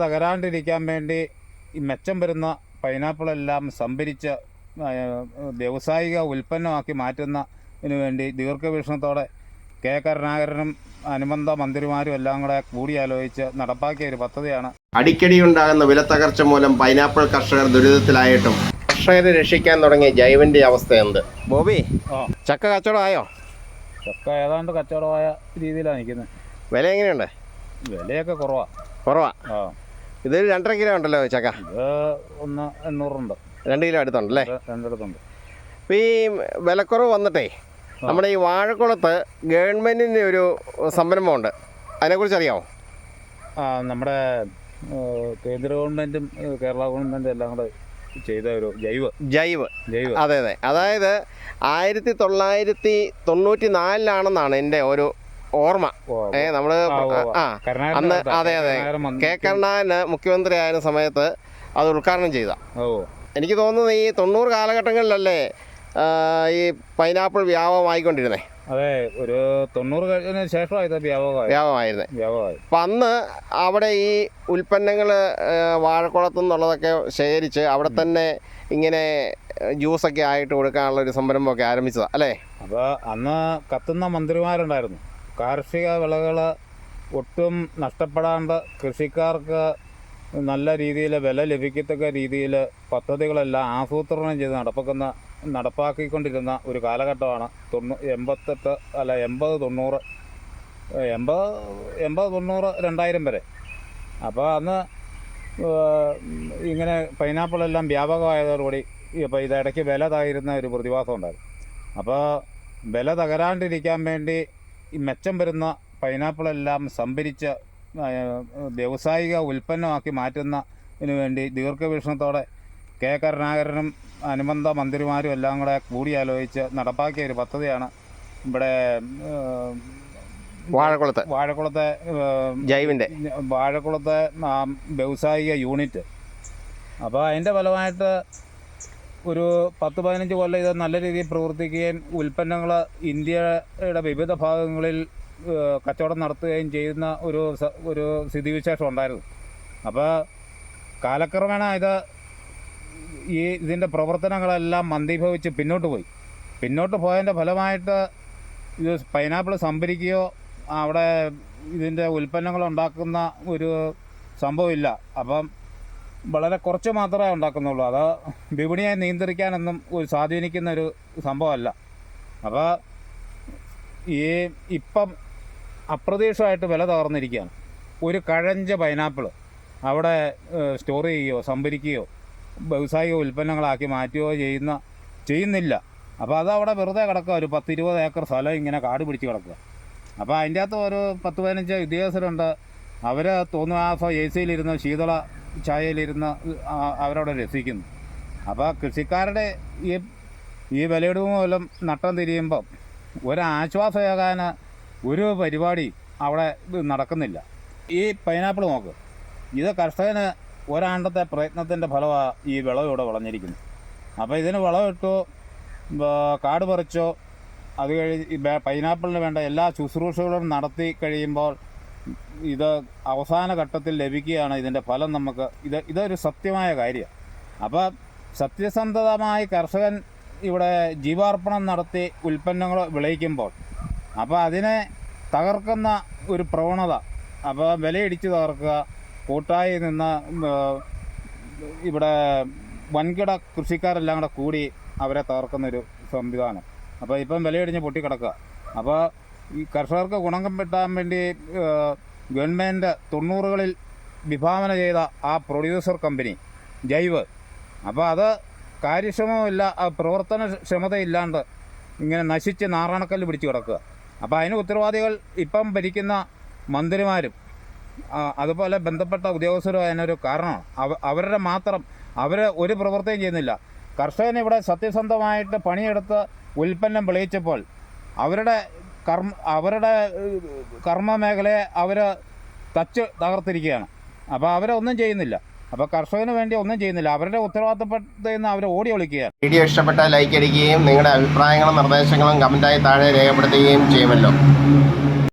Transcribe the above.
തകരാണ്ടിരിക്കാൻ വേണ്ടി ഈ മെച്ചം വരുന്ന പൈനാപ്പിളെല്ലാം സംഭരിച്ച് വ്യാവസായിക ഉൽപ്പന്നമാക്കി മാറ്റുന്നതിന് വേണ്ടി ദീർഘവീക്ഷണത്തോടെ കെ കരുണാകരനും അനുബന്ധ മന്ത്രിമാരും എല്ലാം കൂടെ കൂടിയാലോചിച്ച് നടപ്പാക്കിയ ഒരു പദ്ധതിയാണ്. അടിക്കടി ഉണ്ടാകുന്ന വിലത്തകർച്ച മൂലം പൈനാപ്പിൾ കർഷകർ ദുരിതത്തിലായിട്ടും കർഷകരെ രക്ഷിക്കാൻ തുടങ്ങിയ ജൈവന്റെ അവസ്ഥ എന്ത്? ബോബി ചക്ക കച്ചവടമായോ? ചക്ക ഏതാണ്ട് കച്ചവടമായ രീതിയിലാണ് നിൽക്കുന്നത് വില എങ്ങനെയുണ്ട്? വിലയൊക്കെ കുറവാ. കുറവാ? ആ. ഇത് രണ്ടര കിലോ ഉണ്ടല്ലോ ചക്ക. ഒന്ന് എണ്ണൂറുണ്ട്. രണ്ട് കിലോ അടുത്തുണ്ടല്ലേ? രണ്ടിടത്തുണ്ട്. അപ്പോൾ ഈ വിലക്കുറവ് വന്നിട്ടേ നമ്മുടെ ഈ വാഴക്കുളത്ത് ഗവൺമെന്റിന്റെ ഒരു സംരംഭമുണ്ട്. അതിനെക്കുറിച്ച് അറിയാമോ ആ നമ്മുടെ കേന്ദ്ര ഗവൺമെന്റും കേരള ഗവൺമെന്റും എല്ലാം കൂടെ ചെയ്ത ഒരു ജൈവ. ജൈവ്. ജൈവ. അതെ അതെ. അതായത് ആയിരത്തി തൊള്ളായിരത്തി തൊണ്ണൂറ്റി നാലിലാണെന്നാണ് എന്റെ ഒരു ഓർമ്മ. ഏ നമ്മൾ ആ, അന്ന് അതെ, അതെ. കെ കരുണാകരന് മുഖ്യമന്ത്രി ആയിരുന്ന സമയത്ത് അത് ഉദ്ഘാടനം ചെയ്ത. എനിക്ക് തോന്നുന്നത് ഈ തൊണ്ണൂറ് കാലഘട്ടങ്ങളിലല്ലേ ഈ പൈനാപ്പിൾ വ്യാപകമായിക്കൊണ്ടിരുന്നേ. അതെ ഒരു തൊണ്ണൂറ് വ്യാപകമായിരുന്നേ. വ്യാപകമായി. അപ്പം അന്ന് അവിടെ ഈ ഉൽപ്പന്നങ്ങൾ വാഴക്കുളത്തു നിന്നുള്ളതൊക്കെ ശേഖരിച്ച് അവിടെ തന്നെ ഇങ്ങനെ ജ്യൂസൊക്കെ ആയിട്ട് കൊടുക്കാനുള്ള ഒരു സംരംഭമൊക്കെ ആരംഭിച്ചതാണ് അല്ലേ? അപ്പോൾ അന്ന് കത്തുന്ന മന്ത്രിമാരുണ്ടായിരുന്നു. കാർഷിക വിളകൾ ഒട്ടും നഷ്ടപ്പെടാണ്ട് കൃഷിക്കാർക്ക് നല്ല രീതിയിൽ വില ലഭിക്കത്തക്ക രീതിയിൽ പദ്ധതികളെല്ലാം ആസൂത്രണം ചെയ്ത് നടപ്പാക്കുന്ന നടപ്പാക്കിക്കൊണ്ടിരുന്ന ഒരു കാലഘട്ടമാണ് തൊണ്ണൂ എൺപത്തെട്ട് അല്ല എൺപത് തൊണ്ണൂറ് എൺപത് എൺപത് തൊണ്ണൂറ് രണ്ടായിരം വരെ. അപ്പോൾ അന്ന് ഇങ്ങനെ പൈനാപ്പിളെല്ലാം വ്യാപകമായതോടുകൂടി ഇപ്പോൾ ഇതിടയ്ക്ക് വില തായിരുന്ന ഒരു പ്രതിഭാസം ഉണ്ടായിരുന്നു. അപ്പോൾ വില തകരാണ്ടിരിക്കാൻ വേണ്ടി ഈ മെച്ചം വരുന്ന പൈനാപ്പിളെല്ലാം സംഭരിച്ച് വ്യാവസായിക ഉൽപ്പന്നമാക്കി മാറ്റുന്നതിന് വേണ്ടി ദീർഘവീക്ഷണത്തോടെ കെ കരുണാകരനും അനുബന്ധ മന്ത്രിമാരും എല്ലാം കൂടെ കൂടിയാലോചിച്ച് നടപ്പാക്കിയ ഒരു പദ്ധതിയാണ് ഇവിടെ വാഴക്കുളത്തെ. വാഴക്കുളത്തെ ജൈവിന്റെ. വാഴക്കുളത്തെ വ്യാവസായിക യൂണിറ്റ്. അപ്പോൾ അതിന്റെ ഫലമായിട്ട് ഒരു പത്ത് പതിനഞ്ച് കൊല്ലം ഇത് നല്ല രീതിയിൽ പ്രവർത്തിക്കുകയും ഉൽപ്പന്നങ്ങൾ ഇന്ത്യയുടെ വിവിധ ഭാഗങ്ങളിൽ കച്ചവടം നടത്തുകയും ചെയ്യുന്ന ഒരു ഒരു സ്ഥിതിവിശേഷം ഉണ്ടായിരുന്നു. അപ്പോൾ കാലക്രമേണ ഇത് ഈ ഇതിന്റെ പ്രവർത്തനങ്ങളെല്ലാം മന്ദീഭവിച്ച് പിന്നോട്ട് പോയി. പിന്നോട്ട് പോയതിന്റെ ഫലമായിട്ട് ഇത് പൈനാപ്പിൾ സംഭരിക്കുകയോ അവിടെ ഇതിന്റെ ഉൽപ്പന്നങ്ങൾ ഉണ്ടാക്കുന്ന ഒരു സംഭവമില്ല അപ്പം വളരെ കുറച്ച് മാത്രമേ ഉണ്ടാക്കുന്നുള്ളൂ. അത് വിപണിയെ നിയന്ത്രിക്കാനൊന്നും ഒരു സ്വാധീനിക്കുന്ന ഒരു സംഭവമല്ല. അപ്പോൾ ഈ ഇപ്പം അപ്രതീക്ഷിതമായിട്ട് വില തകർന്നിരിക്കുകയാണ്. ഒരു കഴഞ്ച പൈനാപ്പിൾ അവിടെ സ്റ്റോർ ചെയ്യുകയോ സംഭരിക്കുകയോ വ്യാവസായിക ഉൽപ്പന്നങ്ങളാക്കി മാറ്റുകയോ ചെയ്യുന്ന ചെയ്യുന്നില്ല. അപ്പോൾ അത് അവിടെ വെറുതെ കിടക്കുക. ഒരു പത്ത് ഇരുപത് ഏക്കർ സ്ഥലം ഇങ്ങനെ കാട് പിടിച്ച് കിടക്കുക. അപ്പോൾ അതിന്റെ അകത്ത് ഒരു പത്ത് പതിനഞ്ച് ഉദ്യോഗസ്ഥരുണ്ട്. അവർ തോന്നുവാസം എ സിയിലിരുന്ന് ശീതള ചായയിലിരുന്ന് അവരവിടെ രസിക്കുന്നു. അപ്പോൾ കൃഷിക്കാരുടെ ഈ ഈ വിലയിടിവ് മൂലം നട്ടം തിരിയുമ്പം ഒരാശ്വാസമാകാൻ ഒരു പരിപാടി അവിടെ നടക്കുന്നില്ല. ഈ പൈനാപ്പിൾ നോക്ക്. ഇത് കർഷകന് ഒരാണ്ടത്തെ പ്രയത്നത്തിന്റെ ഫലമാണ് ഈ വിളവ് ഇവിടെ വിളഞ്ഞിരിക്കുന്നത് അപ്പോൾ ഇതിന് വിളവിട്ടു ബ- കാട് പറിച്ചോ അത് കഴിഞ്ഞ് പൈനാപ്പിളിന് വേണ്ട എല്ലാ ശുശ്രൂഷകളും നടത്തി കഴിയുമ്പോൾ ഇത് അവസാന ഘട്ടത്തിൽ ലഭിക്കുകയാണ് ഇതിന്റെ ഫലം നമുക്ക് ഇത് ഇതൊരു സത്യമായ കാര്യമാണ്. അപ്പോൾ സത്യസന്ധതമായി കർഷകൻ ഇവിടെ ജീവാർപ്പണം നടത്തി ഉൽപ്പന്നങ്ങൾ വിളയിക്കുമ്പോൾ അപ്പോൾ അതിനെ തകർക്കുന്ന ഒരു പ്രവണത അപ്പോൾ വിലയിടിച്ച് തകർക്കുക കൂട്ടായി നിന്ന് ഇവിടെ വൻകിട കൃഷിക്കാരെല്ലാം കൂടെ കൂടി അവരെ തകർക്കുന്നൊരു സംവിധാനം. അപ്പോൾ ഇപ്പം വിലയിടിഞ്ഞ് പൊട്ടിക്കിടക്കുക. അപ്പോൾ ഈ കർഷകർക്ക് ഗുണം കിട്ടാൻ വേണ്ടി ഗവൺമെന്റ് തൊണ്ണൂറുകളിൽ വിഭാവന ചെയ്ത ആ പ്രൊഡ്യൂസർ കമ്പനി ജൈവ്. അപ്പോൾ അത് കാര്യക്ഷമമില്ല ആ പ്രവർത്തനക്ഷമതയില്ലാണ്ട് ഇങ്ങനെ നശിച്ച് നാറാണക്കല്ല് പിടിച്ചു കിടക്കുക. അപ്പോൾ അതിന് ഉത്തരവാദികൾ ഇപ്പം ഭരിക്കുന്ന മന്ത്രിമാരും അതുപോലെ ബന്ധപ്പെട്ട ഉദ്യോഗസ്ഥരും അതിനൊരു കാരണമാണ്. അവ അവരുടെ മാത്രം അവർ ഒരു പ്രവൃത്തിയും ചെയ്യുന്നില്ല. കർഷകൻ ഇവിടെ സത്യസന്ധമായിട്ട് പണിയെടുത്ത് ഉൽപ്പന്നം വിളയിച്ചപ്പോൾ അവരുടെ കർമ്മ അവരുടെ കർമ്മ മേഖലയെ അവർ തച്ച് തകർത്തിരിക്കുകയാണ്. അപ്പോൾ അവരൊന്നും ചെയ്യുന്നില്ല. അപ്പോൾ കർഷകന് വേണ്ടി ഒന്നും ചെയ്യുന്നില്ല. അവരുടെ ഉത്തരവാദിത്തപ്പെട്ടതിൽ നിന്ന് അവർ ഓടി ഒളിക്കുകയാണ്. വീഡിയോ ഇഷ്ടപ്പെട്ടാൽ ലൈക്ക് അടിക്കുകയും നിങ്ങളുടെ അഭിപ്രായങ്ങളും നിർദ്ദേശങ്ങളും കമന്റായി താഴെ രേഖപ്പെടുത്തുകയും ചെയ്യുമല്ലോ.